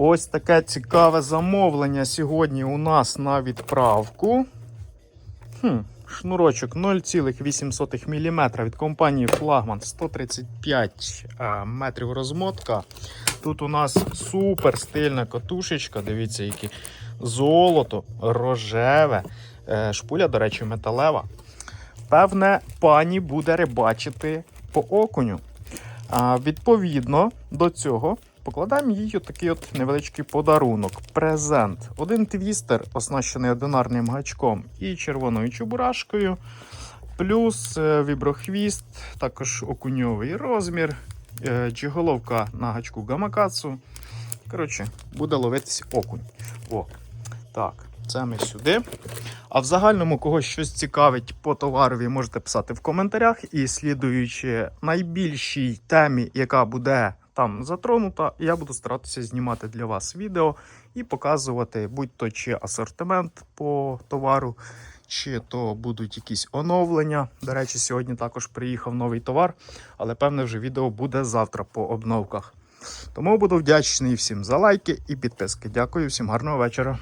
Ось таке цікаве замовлення сьогодні у нас на відправку. Хм, шнурочок 0,8 мм від компанії Флагман 135 е, метрів розмотка. Тут у нас супер стильна катушечка. Дивіться, які золото, рожеве. Е, Шпуля, до речі, металева. Певне, пані буде рибачити по окуню. Відповідно до цього покладаємо їй такий от невеличкий подарунок, презент. Один твістер, оснащений одинарним гачком і червоною чебурашкою, плюс е, віброхвіст, також окуньовий розмір, е, чиголовка на гачку гамакацу. Коротше, буде ловитись окунь. О, так, це ми сюди. А в загальному когось щось цікавить по товарові, можете писати в коментарях. І слідуючи найбільшій темі, яка буде там затронута, я буду старатися знімати для вас відео і показувати будь-то чи асортимент по товару, чи то будуть якісь оновлення. До речі, сьогодні також приїхав новий товар, але певне вже відео буде завтра по обновках. Тому буду вдячний всім за лайки і підписки. Дякую, всім гарного вечора.